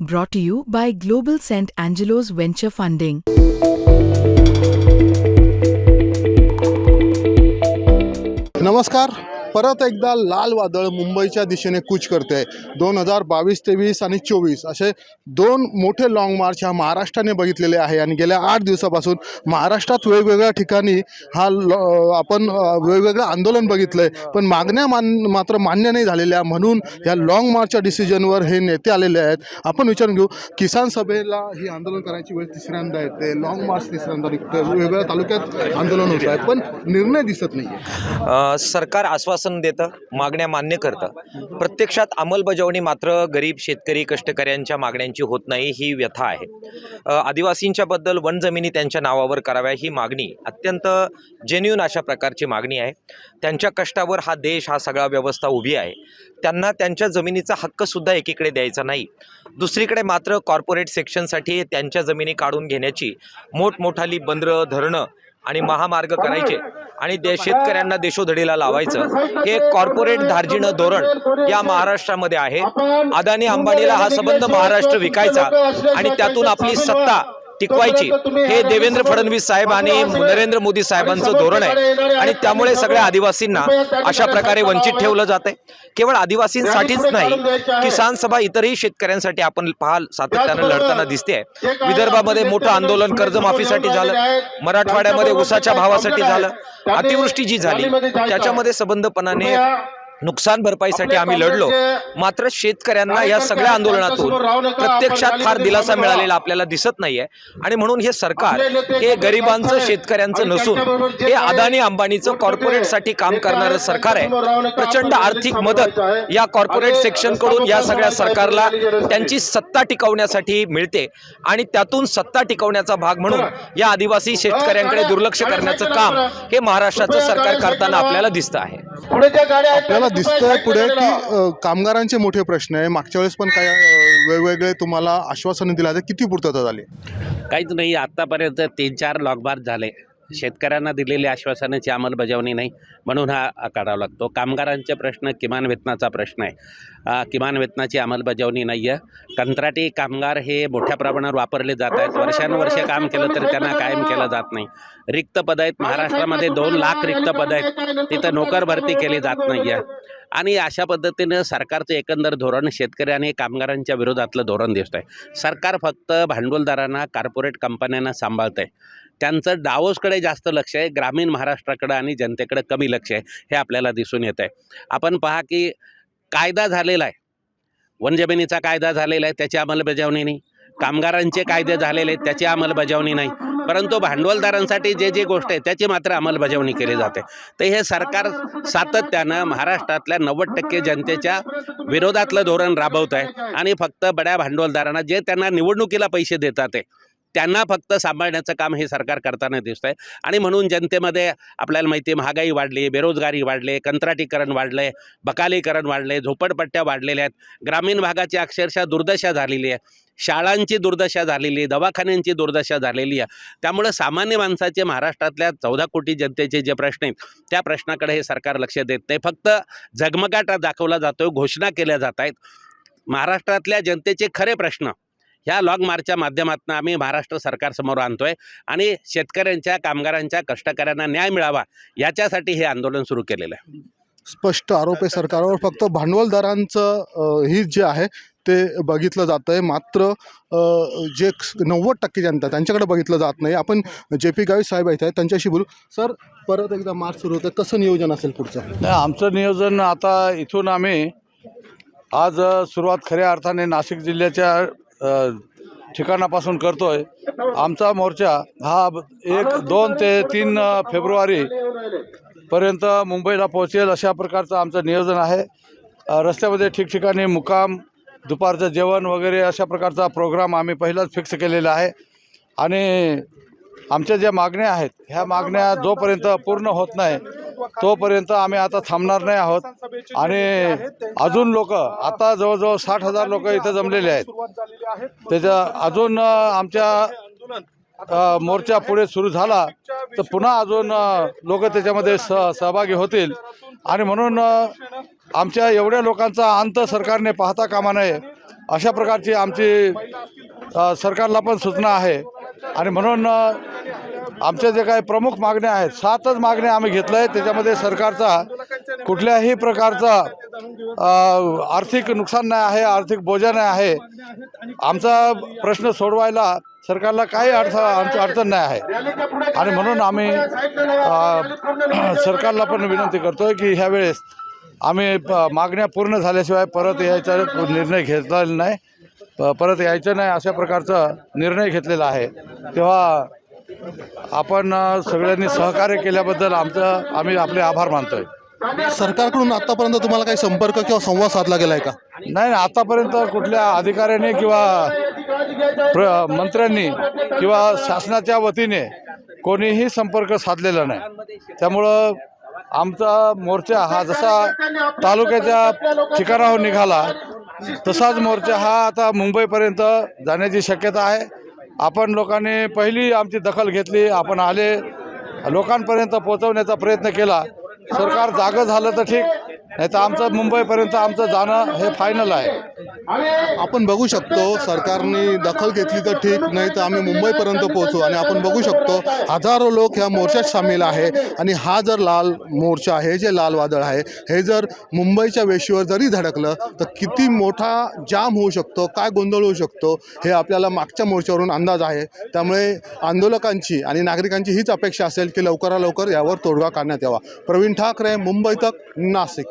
Brought to you by Global St. Angelo's Venture Funding. नमस्कार परत एकदा लाल वादळ मुंबईच्या दिशेने कूच करते. दोन हजार बावीस तेवीस आणि चोवीस असे दोन मोठे लाँग मार्च ह्या महाराष्ट्राने बघितलेले आहे आणि गेल्या आठ दिवसापासून महाराष्ट्रात वेगवेगळ्या ठिकाणी हा आपण वेगवेगळं आंदोलन बघितलं आहे पण मागण्या मान मात्र मान्य नाही झालेल्या म्हणून या लाँग मार्चच्या डिसिजनवर हे नेते आलेले आहेत. आपण विचारून घेऊ किसान सभेला ही आंदोलन करायची वेळ तिसऱ्यांदा येते. लाँग मार्च तिसऱ्यांदा निघतं. वेगवेगळ्या तालुक्यात आंदोलन होत आहे. पण निर्णय दिसत नाही सरकार आश्वासन देतं मागण्या मान्य करतं. प्रत्यक्षात अंमलबजावणी मात्र गरीब शेतकरी कष्टकऱ्यांच्या मागण्यांची होत नाही ही व्यथा आहे. आदिवासींच्या बद्दल वन जमिनी त्यांच्या नावावर कराव्या ही मागणी अत्यंत जेन्युन अशा प्रकारची मागणी आहे. त्यांच्या कष्टावर हा देश हा सगळा व्यवस्था उभी आहे. त्यांना त्यांच्या जमिनीचा हक्कसुद्धा एकीकडे द्यायचा नाही. दुसरीकडे मात्र कॉर्पोरेट सेक्शनसाठी त्यांच्या जमिनी काढून घेण्याची मोठमोठाली बंदरं धरणं आणि महामार्ग करायचे आणि दे शेतकऱ्यांना देशोधडीला लावायचं. हे कॉर्पोरेट धार्जिणं धोरण या महाराष्ट्रामध्ये आहे. अदानी अंबानीला हा संबंध महाराष्ट्र विकायचा आणि त्यातून आपली सत्ता टिकवायची. हे देवेंद्र फडणवीस साहेब आणि नरेंद्र मोदी साहेबांचं धोरण आहे. आणि त्यामुळे सगळ्या आदिवासींना अशा प्रकारे वंचित ठेवलं जात केवळ आदिवासींसाठीच नाही किसान सभा इतरही शेतकऱ्यांसाठी आपण पाहाल सातत्यानं लढताना दिसते विदर्भामध्ये मोठं आंदोलन कर्जमाफीसाठी झालं. मराठवाड्यामध्ये ऊसाच्या भावासाठी झालं. अतिवृष्टी जी झाली त्याच्यामध्ये संबंधपणाने नुकसान भरपाईसाठी आम्ही लढलो. मात्र शेतकऱ्यांना या सगळ्या आंदोलनातून प्रत्यक्षात फार दिलासा मिळालेला आपल्याला दिसत नाहीये. आणि म्हणून हे सरकार हे गरिबांचं शेतकऱ्यांचं नसून हे अदानी अंबानीचं कॉर्पोरेटसाठी काम करणारं सरकार आहे. प्रचंड आर्थिक मदत या कॉर्पोरेट सेक्शनकडून या सगळ्या सरकारला त्यांची सत्ता टिकवण्यासाठी मिळते. आणि त्यातून सत्ता टिकवण्याचा भाग म्हणून या आदिवासी शेतकऱ्यांकडे दुर्लक्ष करण्याचं काम हे महाराष्ट्राचं सरकार करताना आपल्याला दिसतं आहे. आपल्याला दिसतंय पुढे की अ, कामगारांचे मोठे प्रश्न आहे. मागच्या वेळेस पण काय अ, वेगवेगळे तुम्हाला आश्वासनं दिला किती पूर्तता झाली? काहीच नाही. आत्तापर्यंत तीन चार लॉकबार झाले. शेतकऱ्यांना दिलेली आश्वासनाची अंमलबजावणी नाही म्हणून हा काढावा लागतो. कामगारांचे प्रश्न किमान वेतनाचा प्रश्न आहे. किमान वेतनाची अंमलबजावणी नाही आहे कंत्राटी कामगार हे मोठ्या प्रमाणावर वापरले जात आहेत. वर्षानुवर्षे काम केलं तरी त्यांना कायम केलं जात नाही. रिक्त पद आहेत. महाराष्ट्रामध्ये दोन लाख रिक्त पद आहेत. तिथं नोकर भरती केली जात नाही आहे आणि अशा पद्धतीनं सरकारचं एकंदर धोरण शेतकरी आणि कामगारांच्या विरोधातलं धोरण दिसत आहे सरकार फक्त भांडवलदारांना कॉर्पोरेट कंपन्यांना सांभाळतं आहे त्यांचं डावोसकडे जास्त लक्ष आहे ग्रामीण महाराष्ट्राकडं आणि जनतेकडं कमी लक्ष आहे हे आपल्याला दिसून येत आहे आपण पहा की कायदा झालेला आहे. वनजमिनीचा कायदा झालेला आहे त्याची अंमलबजावणी नाही. कामगारांचे कायदे झालेले आहेत त्याची अंमलबजावणी नाही. परंतु भांडवलदारांसाठी जे जे गोष्ट आहे त्याची मात्र अंमलबजावणी केली जाते. तर हे सरकार सातत्यानं महाराष्ट्रातल्या नव्वद टक्के जनतेच्या विरोधातलं धोरण राबवत आहे आणि फक्त बड्या भांडवलदारांना जे त्यांना निवडणुकीला पैसे देतात आहे त्यांना फक्त सांभाळण्याचं काम हे सरकार करताना दिसत आहे आणि म्हणून जनतेमध्ये आपल्याला माहिती आहे महागाई वाढली बेरोजगारी वाढले कंत्राटीकरण वाढले बकालीकरण वाढले झोपडपट्ट्या वाढलेल्या आहेत. ग्रामीण भागाची अक्षरशः दुर्दशा झालेली आहे. शाळांची दुर्दशा झालेली आहे दवाखान्यांची दुर्दशा झालेली आहे. त्यामुळं सामान्य माणसाचे महाराष्ट्रातल्या चौदा कोटी जनतेचे जे प्रश्न आहेत त्या प्रश्नाकडे हे सरकार लक्ष देत नाही. फक्त झगमगाट दाखवला जातो घोषणा केल्या जात आहेत. महाराष्ट्रातल्या जनतेचे खरे प्रश्न ह्या लॉंग मार्चच्या माध्यमातून आम्ही महाराष्ट्र सरकारसमोर आणतोय आणि शेतकऱ्यांच्या कामगारांच्या कष्टकऱ्यांना न्याय मिळावा याच्यासाठी हे आंदोलन सुरू केलेलं आहे. स्पष्ट आरोप आहे सरकारवर फक्त भांडवलदारांचं हित जे आहे ते बघितलं जातं आहे मात्र जे नव्वद टक्के जनता त्यांच्याकडे बघितलं जात नाही. आपण जे पी गावी साहेब आहेत त्यांच्याशी बोलू. सर परत एकदा मार्च सुरू होतं कसं नियोजन असेल पुढचं? नाही आमचं नियोजन आता इथून आम्ही आज सुरुवात खऱ्या अर्थाने नाशिक जिल्ह्याच्या ठिकाणापासून करतो आहे आमचा मोर्चा हा एक दोन ते तीन फेब्रुवारी पर्यंत मुंबईला पोहोचेल अशा प्रकारचं आमचं नियोजन आहे. रस्त्यामध्ये ठिकठिकाणी मुकाम दुपारचं जेवण वगैरे अशा प्रकारचा प्रोग्राम आम्ही पहिलाच फिक्स केलेला आहे. आणि आमच्या ज्या मागण्या आहेत ह्या मागण्या जोपर्यंत पूर्ण होत नाही तोपर्यंत आम्ही आता थांबणार नाही आहोत. आणि अजून लोक आता जवळजवळ साठ हजार लोक इथं जमलेले आहेत. त्याच्या अजून आमच्या मोर्चा पुढे सुरू झाला तर पुन्हा अजून लोक त्याच्यामध्ये स सहभागी होतील. आणि म्हणून आमच्या एवढ्या लोकांचा अंत सरकारने पाहता कामा नये अशा प्रकारची आमची सरकारला पण सूचना आहे. आणि म्हणून आमच्या जे काही प्रमुख मागण्या आहेत सातच मागण्या आम्ही घेतल्या. आहेत त्याच्यामध्ये सरकारचा कुठल्याही प्रकारचा आर्थिक नुकसान नाही आहे आर्थिक बोजा नाही आहे. आमचा प्रश्न सोडवायला सरकारला काही अडथळा आमची अडचण नाही आहे. आणि म्हणून आम्ही सरकारला पण विनंती करतोय की ह्यावेळेस आम्ही प- मागण्या पूर्ण झाल्याशिवाय परत यायचा निर्णय घेतलेला नाही. प- परत यायचं नाही अशा प्रकारचा निर्णय घेतलेला आहे. तेव्हा आपण सगळ्यांनी सहकार्य केल्याबद्दल आमचं आम्ही आपले आभार मानतोय. सरकारकडून आतापर्यंत तुम्हाला काही संपर्क किंवा संवाद साधला गेलाय का? नाही नाही, आतापर्यंत कुठल्या अधिकाऱ्याने किंवा मंत्र्यांनी किंवा शासनाच्या वतीने कोणीही संपर्क साधलेला नाही. त्यामुळं आमचा मोर्चा हा जसा तालुक्याच्या ठिकाणावर निघाला तसाच मोर्चा हा आता मुंबईपर्यंत जाण्याची शक्यता आहे. आपण लोकांनी पहिली आमची दखल घेतली आपण आले. लोकांपर्यंत पोहोचवण्याचा प्रयत्न केला. सरकार जागं झालं तर ठीक. नाही तर आमचं मुंबईपर्यंत आमचं जाणं हे फायनल आहे. आपण बघू शकतो सरकारने दखल घेतली तर ठीक नाही तर आम्ही मुंबईपर्यंत पोहोचू. आणि आपण बघू शकतो हजारो लोक ह्या मोर्चात सामील आहे. आणि हा जर लाल मोर्चा आहे जे लाल वादळ आहे हे जर मुंबईच्या वेशीवर जरी धडकलं तर किती मोठा जाम होऊ शकतो काय गोंधळ होऊ शकतो हे आपल्याला मागच्या मोर्चावरून अंदाज आहे. त्यामुळे आंदोलकांची आणि नागरिकांची हीच अपेक्षा असेल की लवकरात लवकर यावर तोडगा काढण्यात यावा. प्रवीण ठाकरे मुंबई तक नाशिक.